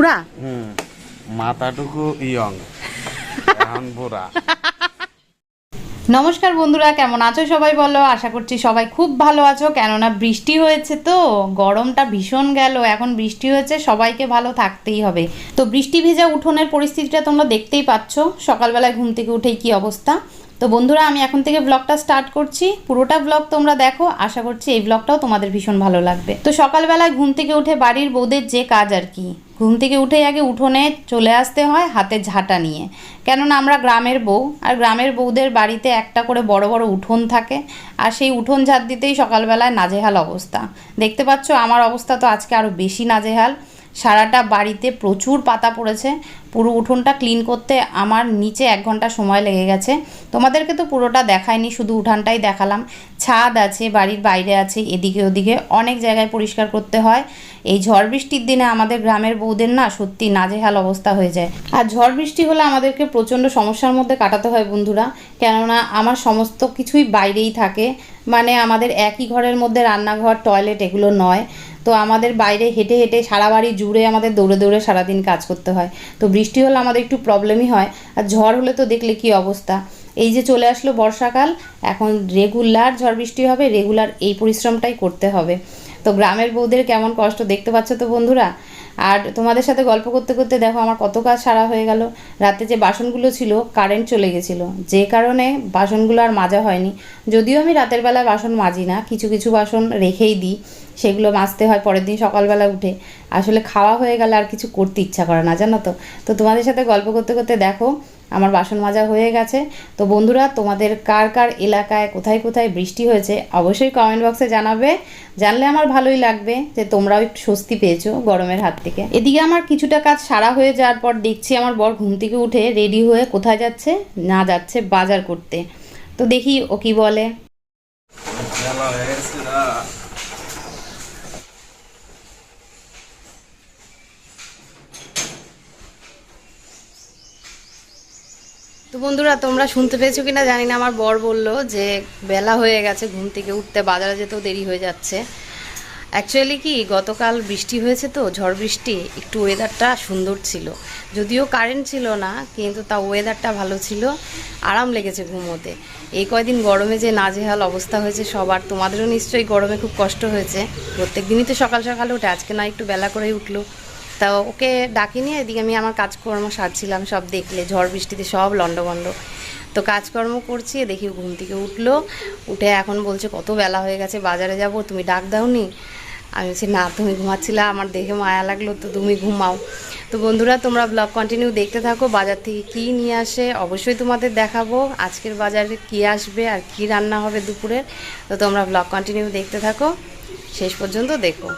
বুড়া? হুম মাথাটুকু ইয়ং এখন বুড়া। নমস্কার বন্ধুরা কেমন আছো সবাই বলো? আশা করছি সবাই খুব ভালো আছো। কেননা বৃষ্টি হয়েছে তো গরমটা ভীষণ গেল এখন বৃষ্টি হয়েছে সবাইকে ভালো থাকতেই হবে। তো বৃষ্টি ভেজা উঠোনের পরিস্থিতিটা তোমরা দেখতেই পাচ্ছ সকালবেলায় ঘুম থেকে উঠেই কি অবস্থা। তো বন্ধুরা আমি এখন থেকে ব্লগটা স্টার্ট করছি। পুরোটা ব্লগ তোমরা দেখো আশা করছি এই ব্লগটাও তোমাদের ভীষণ ভালো লাগবে। তো সকালবেলায় ঘুম থেকে উঠে বাড়ির বউদের যে কাজ আর কি ঘুম থেকে উঠেই আগে উঠোনে চলে আসতে হয় হাতে ঝাঁটা নিয়ে। কেননা আমরা গ্রামের বউ, আর গ্রামের বউদের বাড়িতে একটা করে বড় বড় উঠোন থাকে, আর সেই উঠোন ঝাঁট দিতেই সকালবেলায় নাজেহাল অবস্থা। দেখতে পাচ্ছ, আমার অবস্থা তো আজকে আরও বেশি নাজেহাল। সারাটা বাড়িতে প্রচুর পাতা পড়েছে। পুরো উঠোনটা ক্লিন করতে আমার নিচে এক ঘণ্টা সময় লেগে গেছে। তোমাদেরকে তো পুরোটা দেখায়নি শুধু উঠানটাই দেখালাম। ছাদ আছে, বাড়ির বাইরে আছে, এদিকে ওদিকে অনেক জায়গায় পরিষ্কার করতে হয়। এই ঝড় বৃষ্টির দিনে আমাদের গ্রামের বউদের না সত্যি নাজেহাল অবস্থা হয়ে যায়। আর ঝড় বৃষ্টি হলে আমাদেরকে প্রচণ্ড সমস্যার মধ্যে কাটাতে হয় বন্ধুরা। কেননা আমার সমস্ত কিছুই বাইরেই থাকে। মানে আমাদের একই ঘরের মধ্যে রান্নাঘর টয়লেট এগুলো নয়। তো আমাদের বাইরে হেঁটে হেঁটে সারা বাড়ি জুড়ে আমাদের দৌড়ে দৌড়ে সারাদিন কাজ করতে হয়। তো বৃষ্টি হলে আমাদের একটু প্রবলেমই হয়, আর ঝড় হলে তো দেখলে কি অবস্থা। এই যে চলে আসলো বর্ষাকাল, এখন রেগুলার ঝড় বৃষ্টি হবে রেগুলার এই পরিশ্রমটাই করতে হবে। তো গ্রামের বউদের কেমন কষ্ট দেখতে পাচ্ছ তো বন্ধুরা? আর তোমাদের সাথে গল্প করতে করতে দেখো, আমার কত কাজ সারা হয়ে গেল। রাতে যে বাসনগুলো ছিল কারেন্ট চলে গেছিল। যে কারণে বাসনগুলো আর মাজা হয়নি। যদিও আমি রাতের বেলায় বাসন মাজি না, কিছু কিছু বাসন রেখেই দিই, সেগুলো মাজতে হয় পরের দিন সকালবেলা উঠে। আসলে খাওয়া হয়ে গেলে আর কিছু করতে ইচ্ছা করে না, জানো তো? তো তোমাদের সাথে গল্প করতে করতে দেখো আমার বাসন মাজা হয়ে গেছে। তো বন্ধুরা, তোমাদের কার কার এলাকায় কোথায় কোথায় বৃষ্টি হয়েছে অবশ্যই কমেন্ট বক্সে জানাবে। জানলে আমার ভালোই লাগবে যে তোমরাও একটু স্বস্তি পেয়েছ গরমের হাত থেকে। এদিকে আমার কিছুটা কাজ সারা হয়ে যাওয়ার পর দেখছি আমার বর ঘুম থেকে উঠে রেডি হয়ে কোথায় যাচ্ছে, না যাচ্ছে বাজার করতে। তো দেখি ও কি বলে। তো বন্ধুরা, তোমরা শুনতে পেয়েছ কিনা জানি না। আমার বর বলল যে বেলা হয়ে গেছে, ঘুম থেকে উঠতে বাজারে যেতেও দেরি হয়ে যাচ্ছে। অ্যাকচুয়ালি কি, গতকাল বৃষ্টি হয়েছে তো, ঝড় বৃষ্টি, একটু ওয়েদারটা সুন্দর ছিল। যদিও কারেন্ট ছিল না, কিন্তু তা ওয়েদারটা ভালো ছিল, আরাম লেগেছে ঘুমোতে। এই কয়দিন গরমে যে নাজেহাল অবস্থা হয়েছে সবার, তোমাদেরও নিশ্চয়ই গরমে খুব কষ্ট হয়েছে। প্রত্যেক দিনই তো সকাল সকাল উঠে আজকে না একটু বেলা করেই উঠল। তা ওকে ডাকিনি এদিকে আমি আমার কাজকর্ম সারছিলাম, সব দেখলে, ঝড় বৃষ্টিতে সব লন্ডভন্ড তো কাজকর্ম করছি, দেখি ঘুম থেকে উঠল, উঠে এখন বলছে, কত বেলা হয়ে গেছে, বাজারে যাব, তুমি ডাক দাওনি? আমি বলছি, না, তুমি ঘুমাচ্ছিলা, আমার দেখে মায়া লাগল, তো তুমি ঘুমাও। তো বন্ধুরা, তোমরা ব্লগ কন্টিনিউ দেখতে থাকো, বাজার থেকে কী নিয়ে আসে, অবশ্যই তোমাদের দেখাবো, আজকের বাজারে কী আসবে আর কী রান্না হবে দুপুরের। তো তোমরা ব্লগ কন্টিনিউ দেখতে থাকো, শেষ পর্যন্ত দেখো।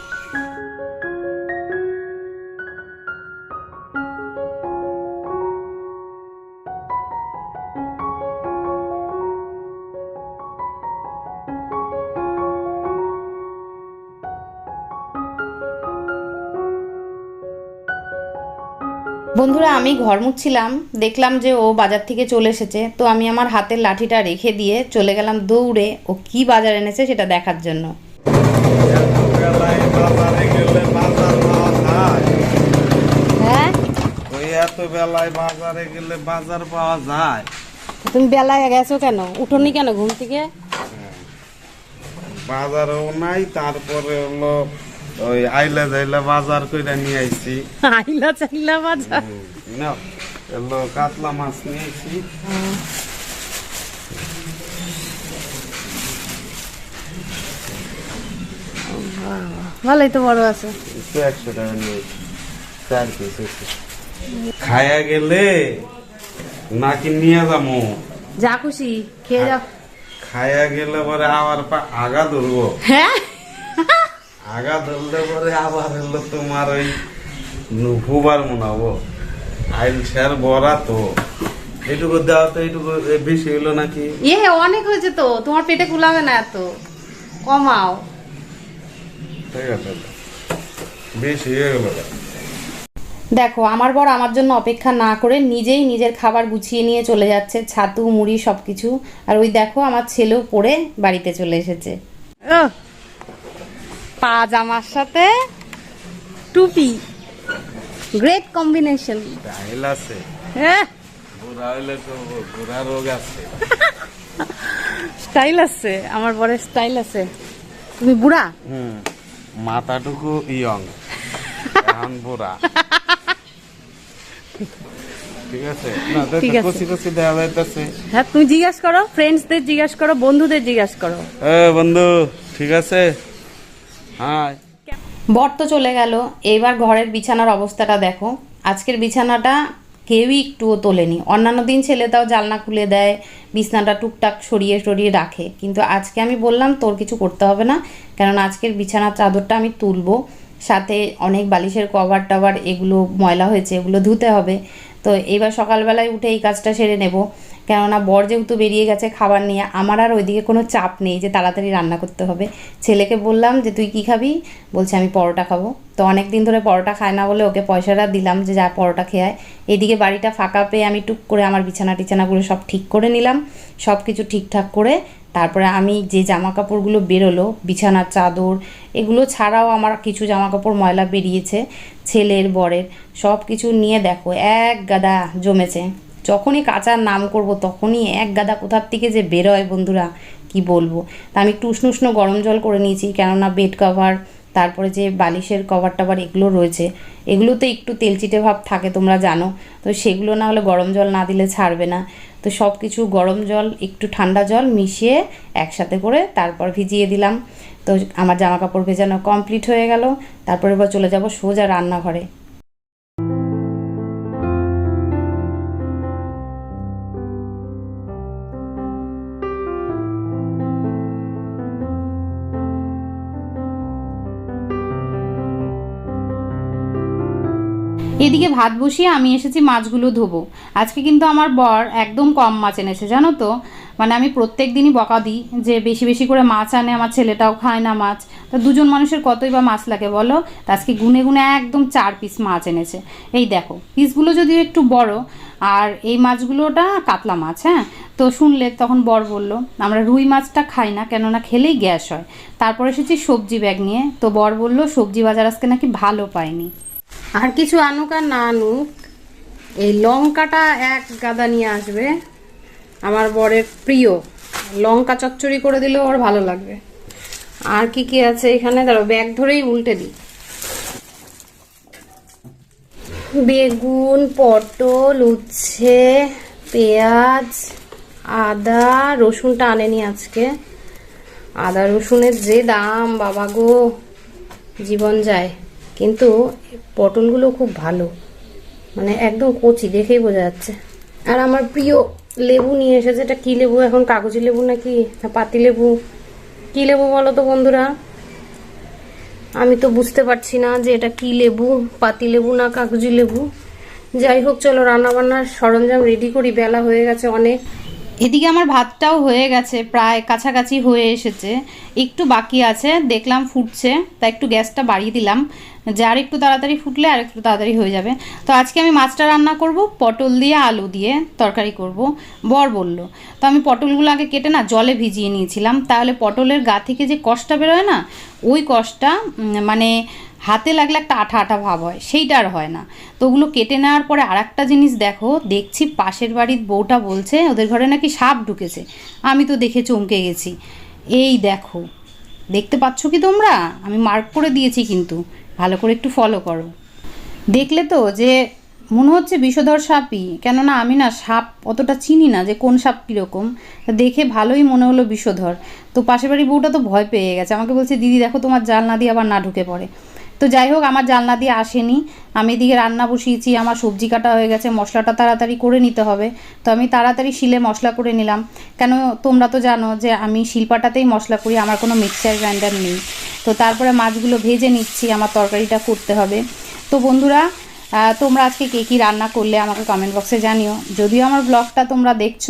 বন্ধুরা আমি ঘর মুছছিলাম দেখলাম যে ও বাজার থেকে চলে এসেছে তো আমি আমার হাতের লাঠিটা রেখে দিয়ে চলে গেলাম দৌড়ে ও কি বাজার এনেছে সেটা দেখার জন্য। হ্যাঁ? ওই এত বেলায় বাজারে গেলে বাজার পাওয়া যায় তুমি বেলায় গেছো কেন? উঠোনি কেন ঘুম থেকে? বাজারও নাই তারপরে হলো ওই আইলা যাইলা বাজার কইরা নিয়ে আইছি। আইলা চাইলা বাজার নাও, হলো কাতলা মাছ নিয়েছি। ভালোই তো বড় আছে। একটু একশো টাকা নিয়েছি চার পিস খায়া গেলে নাকি নিয়ে যাব। যা খুশি খেয়ে যাও। খায়া গেলে পরে আবার আগা ধরবো। হ্যাঁ? আগা ধরলে পরে আবার হলো তোমার ওই হুবার মনাবো। আইল বড়া তো। এইটুকু দেওয়া তো এইটুকু এ বেশি হইল নাকি? ইয়ে অনেক হয়েছে তো। তোমার পেটে কুলাবে না এত। কমাও। ঠিক আছে বেশি হয়ে গেল দেখো আমার বর আমার জন্য অপেক্ষা না করে নিজেই নিজের খাবার গুছিয়ে নিয়ে চলে যাচ্ছে ছাতু মুড়ি সব কিছু আর ওই দেখো আমার ছেলেও পড়ে বাড়িতে চলে এসেছে। পা জামার সাথে টুপি। গ্রেট কম্বিনেশন স্টাইল আছে। হ্যাঁ রোগ আছে। স্টাইল আছে আমার বড় স্টাইল আছে। তুমি বুড়া? হুম মাথাটুকু ইয়ং এখন বুড়া। ঠিক আছে? না ঠিক আছে। কচি কচি দেওয়া যাইতেছে। হ্যাঁ তুমি জিজ্ঞাসা করো ফ্রেন্ডসদের জিজ্ঞাসা করো বন্ধুদের জিজ্ঞাসা করো। এ বন্ধু ঠিক আছে? হ্যাঁ বর তো চলে গেল। এইবার ঘরের বিছানার অবস্থাটা দেখো। আজকের বিছানাটা কেউই একটুও তোলেনি। অন্যান্য দিন ছেলে তাও জালনা খুলে দেয়, বিছানাটা টুকটাক সরিয়ে সরিয়ে রাখে। কিন্তু আজকে আমি বললাম, তোর কিছু করতে হবে না। কেননা আজকের বিছানার চাদরটা আমি তুলবো। সাথে অনেক বালিশের কভার টাভার, এগুলো ময়লা হয়েছে, এগুলো ধুতে হবে। তো এবার সকালবেলায় উঠে এই কাজটা সেরে নেব। কেননা বর যেহেতু বেরিয়ে গেছে খাবার নিয়ে, আমার আর ওইদিকে কোনো চাপ নেই যে তাড়াতাড়ি রান্না করতে হবে। ছেলেকে বললাম যে, তুই কি খাবি? বলছে, আমি পরোটা খাব। তো অনেক দিন ধরে পরোটা খায় না বলে ওকে পয়সাটা দিলাম যে, যা পরোটা খেয়ে আয়। এদিকে বাড়িটা ফাঁকা পেয়ে আমি টুক করে আমার বিছানা টিছানাগুলো সব ঠিক করে নিলাম, সব কিছু ঠিকঠাক করে। তারপরে আমি যে জামা কাপড়গুলো বেরোলো, বিছানার চাদর, এগুলো ছাড়াও আমার কিছু জামা কাপড় ময়লা বেরিয়েছে, ছেলের, বরের, সব কিছু নিয়ে দেখো, এক গাদা জমেছে। যখনই কাচার নাম করব তখনই এক গাদা কোথার থেকে যে বেরোয় বন্ধুরা, কি বলব? তা আমি একটু উষ্ণ উষ্ণ গরম জল করে নিয়েছি, কেননা বেড কভার তারপরে যে বালিশের কভার টাভার এগুলো রয়েছে, এগুলোতে একটু তেলচিটে ভাব থাকে তোমরা জানো, তো সেগুলো না হলে গরম জল না দিলে ছাড়বে না। তো সব কিছু গরম জল, একটু ঠান্ডা জল মিশিয়ে একসাথে করে তারপর ভিজিয়ে দিলাম। তো আমার জামা কাপড় ভেজানো কমপ্লিট হয়ে গেল, তারপরে এবার চলে যাব সোজা রান্নাঘরে। এদিকে ভাত বসিয়ে আমি এসেছি মাছগুলো ধোবো। আজকে কিন্তু আমার বর একদম কম মাছ এনেছে, জানো তো? মানে আমি প্রত্যেক দিনই বকা দিই যে বেশি বেশি করে মাছ আনে, আমার ছেলেটাও খায় না মাছ। তো দুজন মানুষের কতই বা মাছ লাগে বলো? তা আজকে গুনে গুনে একদম চার পিস মাছ এনেছে। এই দেখো পিসগুলো যদিও একটু বড়, আর এই মাছগুলোটা কাতলা মাছ হ্যাঁ? তো শুনলে তখন বর বলল, আমরা রুই মাছটা খাই না, কেননা খেলেই গ্যাস হয়। তারপর এসেছি সবজি ব্যাগ নিয়ে। তো বর বলল, সবজি বাজার আজকে নাকি ভালো পায়নি আর কিছু আনুক আর না আনুক, এই লঙ্কাটা এক গাদা নিয়ে আসবে। আমার বরের প্রিয়, লঙ্কা চচ্চড়ি করে দিলেও ওর ভালো লাগবে। আর কি কি আছে এখানে? ধরো ব্যাগ ধরেই উল্টে দিই। বেগুন, পটল, উচ্ছে, পেঁয়াজ, আদা, রসুনটা আনেনি আজকে। আদা রসুনের যে দাম, বাবা গো, জীবন যায়। কিন্তু পটলগুলো খুব ভালো। মানে একদম কচি, দেখেই বোঝা যাচ্ছে। আর আমার প্রিয় লেবু নিয়ে এসেছে, এটা কী লেবু? এখন কাগজি লেবু নাকি? পাতি লেবু। কী লেবু বলো তো বন্ধুরা? আমি তো বুঝতে পারছি না যে এটা কি লেবু, পাতি লেবু না কাগজি লেবু। যাই হোক, চলো রান্নাবান্নার সরঞ্জাম রেডি করি। বেলা হয়ে গেছে অনেক। এদিকে আমার ভাতটাও হয়ে গেছে প্রায় কাছাকাছি হয়ে এসেছে। একটু বাকি আছে দেখলাম ফুটছে তা একটু গ্যাসটা বাড়িয়ে দিলাম। যে আর একটু তাড়াতাড়ি ফুটলে আর একটু তাড়াতাড়ি হয়ে যাবে। তো আজকে আমি মাছটা রান্না করব পটল দিয়ে আলু দিয়ে তরকারি করব বর বলল। তো আমি পটলগুলো আগে কেটে না জলে ভিজিয়ে নিয়েছিলাম তাহলে পটলের গা থেকে যে কষটা বেরোয় না ওই কষটা উম, মানে হাতে লাগলে একটা আঠা আঠা ভাব হয়, সেইটা আর হয় না। তো ওগুলো কেটে নেওয়ার পরে আর একটা জিনিস দেখো, দেখছি পাশের বাড়ির বউটা বলছে, ওদের ঘরে নাকি সাপ ঢুকেছে। আমি তো দেখে চমকে গেছি। এই দেখো, দেখতে পাচ্ছ কি তোমরা? আমি মার্ক করে দিয়েছি কিন্তু, ভালো করে একটু ফলো করো। দেখলে তো যে মনে হচ্ছে বিষধর সাপই, কেননা আমি না সাপ অতটা চিনি না যে কোন সাপ কীরকম। দেখে ভালোই মনে হলো বিষধর। তো পাশের বাড়ির বউটা তো ভয় পেয়ে গেছে, আমাকে বলছে, দিদি দেখো তোমার জাল না দিয়ে আবার না ঢুকে পড়ে। তো যাই হোক, আমার জালনা দিয়ে আসেনি। আমি এদিকে রান্না বসিয়েছি, আমার সবজি কাটা হয়ে গেছে, মশলাটা তাড়াতাড়ি করে নিতে হবে। তো আমি তাড়াতাড়ি শিলে মশলা করে নিলাম। কেন তোমরা তো জানো যে আমি শিলপাটাতেই মশলা করি, আমার কোনো মিক্সচার গ্রাইন্ডার নেই। তো তারপরে মাছগুলো ভেজে নিচ্ছি, আমার তরকারিটা করতে হবে। তো বন্ধুরা তোমরা আজকে কে কী রান্না করলে আমাকে কমেন্ট বক্সে জানিও। যদিও আমার ব্লগটা তোমরা দেখছ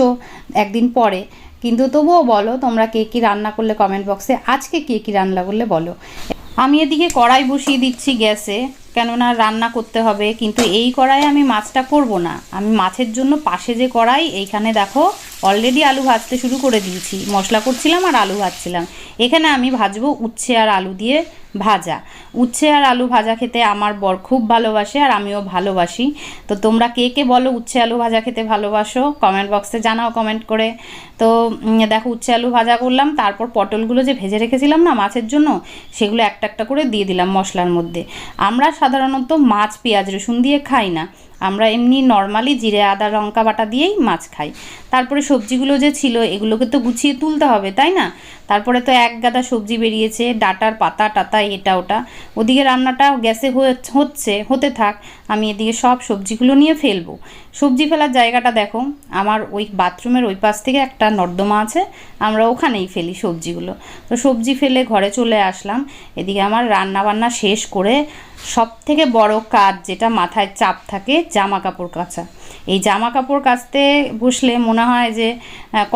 একদিন পরে, কিন্তু তবুও বলো তোমরা কে কী রান্না করলে কমেন্ট বক্সে আজকে কে কী রান্না করলে বলো। আমি এদিকে কড়াই বসিয়ে দিচ্ছি গ্যাসে, কেননা রান্না করতে হবে, কিন্তু এই কড়াই আমি মাছটা করব না। আমি মাছের জন্য পাশে যে কড়াই, এইখানে দেখো অলরেডি আলু ভাজতে শুরু করে দিয়েছি। মশলা করছিলাম আর আলু ভাজছিলাম। এখানে আমি ভাজবো উচ্ছে আর আলু দিয়ে ভাজা। উচ্ছে আর আলু ভাজা খেতে আমার বর খুব ভালোবাসে আর আমিও ভালোবাসি। তো তোমরা কে কে বলো উচ্ছে আলু ভাজা খেতে ভালোবাসো? কমেন্ট বক্সে জানাও কমেন্ট করে। তো দেখো উচ্ছে আলু ভাজা করলাম, তারপর পটলগুলো যে ভেজে রেখেছিলাম না মাছের জন্য, সেগুলো একটা একটা করে দিয়ে দিলাম মশলার মধ্যে। আমরা সাধারণত মাছ, পেঁয়াজ, রসুন দিয়ে খাই না। আমরা এমনি নর্মালি জিরে, আদা, লঙ্কা বাটা দিয়েই মাছ খাই। তারপরে সবজিগুলো যে ছিল, এগুলোকে তো গুছিয়ে তুলতে হবে, তাই না? তারপরে তো এক গাদা সবজি বেরিয়েছে, ডাটার পাতা, টাতা, এটা, ওটা। ওদিকে রান্নাটা গ্যাসে হচ্ছে, হতে থাক। আমি এদিকে সব সবজিগুলো নিয়ে ফেলব। সবজি ফেলার জায়গাটা দেখো, আমার ওই বাথরুমের ওই পাশ থেকে একটা নর্দমা আছে, আমরা ওখানেই ফেলি সবজিগুলো। তো সবজি ফেলে ঘরে চলে আসলাম, এদিকে আমার রান্না বান্না শেষ করে সব থেকে বড় কাজ যেটা মাথায় চাপ থাকে জামা কাপড় কাচা। এই জামা কাপড় কাচতে বসলে মনে হয় যে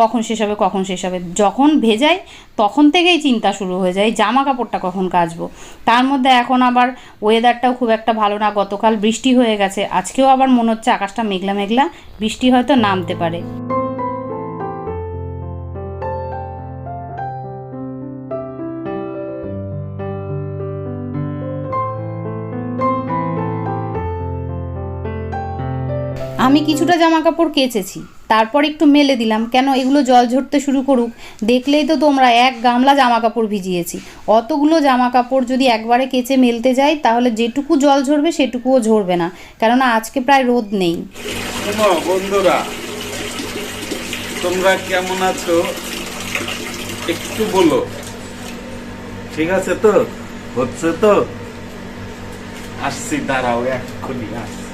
কখন শেষ হবে, কখন শেষ হবে। যখন ভেজাই, তখন থেকেই চিন্তা শুরু হয়ে যায় জামা কাপড়টা কখন কাচবো? তার মধ্যে এখন আবার ওয়েদারটাও খুব একটা ভালো না। গতকাল বৃষ্টি হয়ে গেছে, আজকেও আবার মনে হচ্ছে আকাশটা মেঘলা মেঘলা বৃষ্টি হয়তো নামতে পারে। আমি কিছুটা জামা কাপড় কেচেছি, তারপর একটু মেলে দিলাম, কেন এগুলো জল ঝরতে শুরু করুক, দেখলেই তো তোমরা এক গামলা জামা কাপড় ভিজিয়েছি। অতগুলো জামা কাপড় যদি একবারে কেচে মেলতে যাই, তাহলে যেটুকু জল ঝরবে সেটুকুও ঝরবে না, কেননা আজকে প্রায় রোদ নেই। বন্ধুরা, তোমরা কেমন আছো? একটু বলো। ঠিক আছে তো? হচ্ছে তো? আসছি, দাঁড়াও, এক্ষুনি আসছি।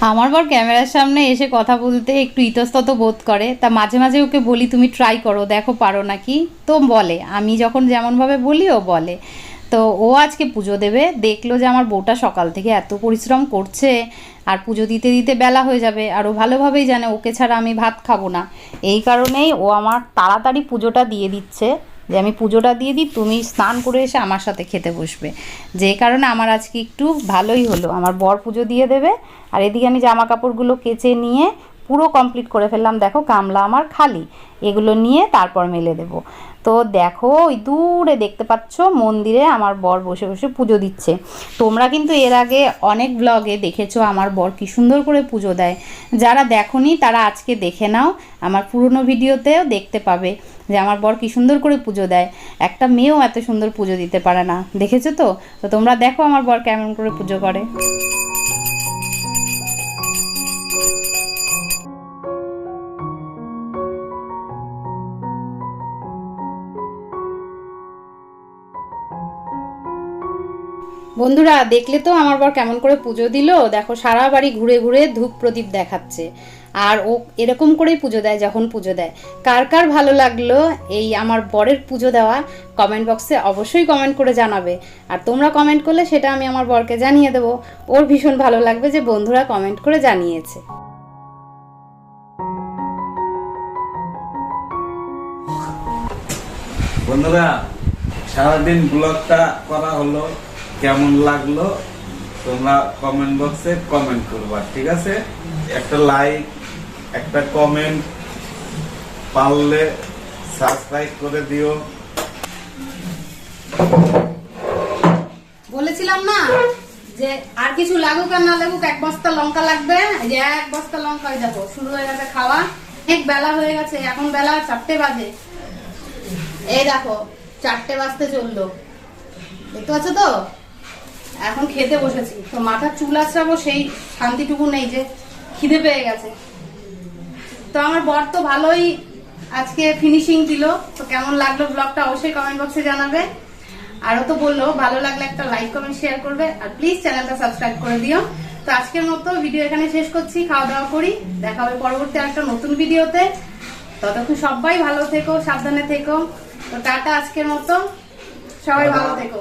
আমার বর ক্যামেরার সামনে এসে কথা বলতে একটু ইতস্তত বোধ করে। তা মাঝে মাঝে ওকে বলি, তুমি ট্রাই করো, দেখো পারো নাকি? তো বলে, আমি যখন যেমনভাবে বলি, ও বলে। তো ও আজকে পুজো দেবে, দেখল যে আমার বউটা সকাল থেকে এত পরিশ্রম করছে, আর পুজো দিতে দিতে বেলা হয়ে যাবে, আর ও ভালোভাবেই জানে, ওকে ছাড়া আমি ভাত খাব না। এই কারণেই ও আমার তাড়াতাড়ি পুজোটা দিয়ে দিচ্ছে। যে আমি পুজোটা দিয়ে দিই, তুমি স্নান করে এসে আমার সাথে খেতে বসবে। যে কারণে আমার আজকে একটু ভালোই হলো। আমার বর পুজো দিয়ে দেবে, আর এদিকে আমি জামা কাপড়গুলো কেচে নিয়ে পুরো কমপ্লিট করে ফেললাম। দেখো গামলা আমার খালি, এগুলো নিয়ে তারপর মেলে দেব। তো দেখো, ওই দূরে দেখতে পাচ্ছ মন্দিরে আমার বর বসে বসে পুজো দিচ্ছে। তোমরা কিন্তু এর আগে অনেক ব্লগে দেখেছ আমার বর কি সুন্দর করে পুজো দেয়। যারা দেখোনি তারা আজকে দেখে নাও, আমার পুরনো ভিডিওতেও দেখতে পাবে। যে আমার বর কি সুন্দর করে পুজো দেয়। একটা মেয়েও এত সুন্দর পুজো দিতে পারে না। দেখেছ তো? তো তোমরা দেখো আমার বর কেমন করে পুজো করে। বন্ধুরা, দেখলে তো আমার বর কেমন করে পুজো দিল? দেখো সারা বাড়ি ঘুরে ঘুরে ধূপ প্রদীপ দেখাচ্ছে। আর ও এরকম করেই পুজো দেয় যখন পুজো দেয়। কার কার ভালো লাগল এই আমার বরের পুজো দেওয়া কমেন্ট বক্সে অবশ্যই কমেন্ট করে জানাবে। আর তোমরা কমেন্ট করলে সেটা আমি আমার বরকে জানিয়ে দেবো। ওর ভীষণ ভালো লাগবে যে বন্ধুরা কমেন্ট করে জানিয়েছে। বন্ধুরা, সারাদিন ব্লগটা করা হলো, কেমন লাগল? তোমরা কমেন্ট বক্সে কমেন্ট করবা, ঠিক আছে? একটা লাইক একটা কমেন্ট পারলে সাবস্ক্রাইব করে দিও। বলেছিলাম না যে আর কিছু লাগুক আর না লাগুক, এক বস্তা লঙ্কা লাগবে যে এক বস্তা লঙ্কা দেখো, শুরু হয়ে গেছে খাওয়া। এক বেলা হয়ে গেছে, এখন বেলা চারটে বাজে। এই দেখো, চারটে বাজতে চলল। দেখতে পাচ্ছ তো? এখন খেতে বসেছি। তো মাথার চুল আছড়াবো, সেই শান্তিটুকু নেই যে খিদে পেয়ে গেছে। তো আমার বর তো ভালোই আজকে ফিনিশিং দিল। তো কেমন লাগল ব্লগটা অবশ্যই কমেন্ট বক্সে জানাবে। আরও তো বলল ভালো লাগলে একটা লাইক কমেন্ট শেয়ার করবে। আর প্লিজ চ্যানেলটা সাবস্ক্রাইব করে দিও। তো আজকের মতো ভিডিও এখানে শেষ করছি খাওয়া দাওয়া করি। দেখা হবে পরবর্তী একটা নতুন ভিডিওতে ততক্ষণ সবাই ভালো থেকো সাবধানে থেকো। তো টাটা আজকের মতো। সবাই ভালো থেকো।